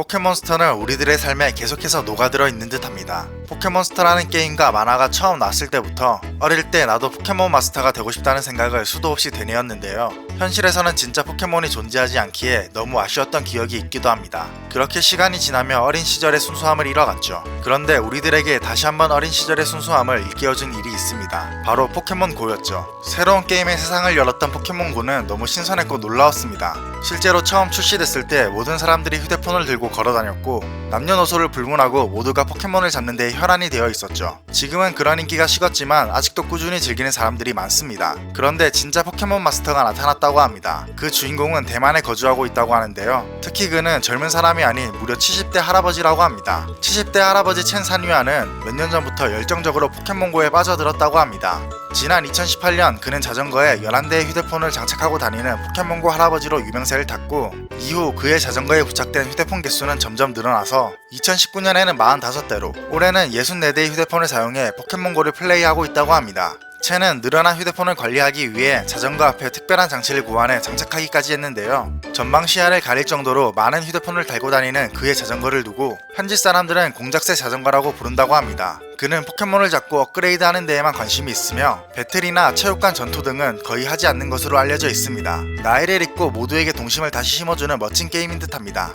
포켓몬스터는 우리들의 삶에 계속해서 녹아들어 있는 듯합니다. 포켓몬스터라는 게임과 만화가 처음 나왔을 때부터 어릴 때 나도 포켓몬 마스터가 되고 싶다는 생각을 수도 없이 되뇌었는데요. 현실에서는 진짜 포켓몬이 존재하지 않기에 너무 아쉬웠던 기억이 있기도 합니다. 그렇게 시간이 지나며 어린 시절의 순수함을 잃어갔죠. 그런데 우리들에게 다시 한번 어린 시절의 순수함을 일깨워준 일이 있습니다. 바로 포켓몬고였죠. 새로운 게임의 세상을 열었던 포켓몬고는 너무 신선했고 놀라웠습니다. 실제로 처음 출시됐을 때 모든 사람들이 휴대폰을 들고 걸어다녔고 남녀노소를 불문하고 모두가 포켓몬을 잡는 데 혈안이 되어 있었죠. 지금은 그런 인기가 식었지만 아직도 꾸준히 즐기는 사람들이 많습니다. 그런데 진짜 포켓몬 마스터가 나타났다고 합니다. 그 주인공은 대만에 거주하고 있다고 하는데요. 특히 그는 젊은 사람이 아닌 무려 70대 할아버지라고 합니다. 70대 할아버지 첸 산유아는 몇 년 전부터 열정적으로 포켓몬고에 빠져들었다고 합니다. 지난 2018년 그는 자전거에 11대의 휴대폰을 장착하고 다니는 포켓몬고 할아버지로 유명세를 탔고 이후 그의 자전거에 부착된 휴대폰 개수는 점점 늘어나서 2019년에는 45대로 올해는 64대의 휴대폰을 사용해 포켓몬고를 플레이하고 있다고 합니다. 채는 늘어난 휴대폰을 관리하기 위해 자전거 앞에 특별한 장치를 고안해 장착하기까지 했는데요. 전방 시야를 가릴 정도로 많은 휴대폰을 달고 다니는 그의 자전거를 두고 현지 사람들은 공작새 자전거라고 부른다고 합니다. 그는 포켓몬을 잡고 업그레이드 하는 데에만 관심이 있으며 배틀이나 체육관 전투 등은 거의 하지 않는 것으로 알려져 있습니다. 나이를 잊고 모두에게 동심을 다시 심어주는 멋진 게임인 듯합니다.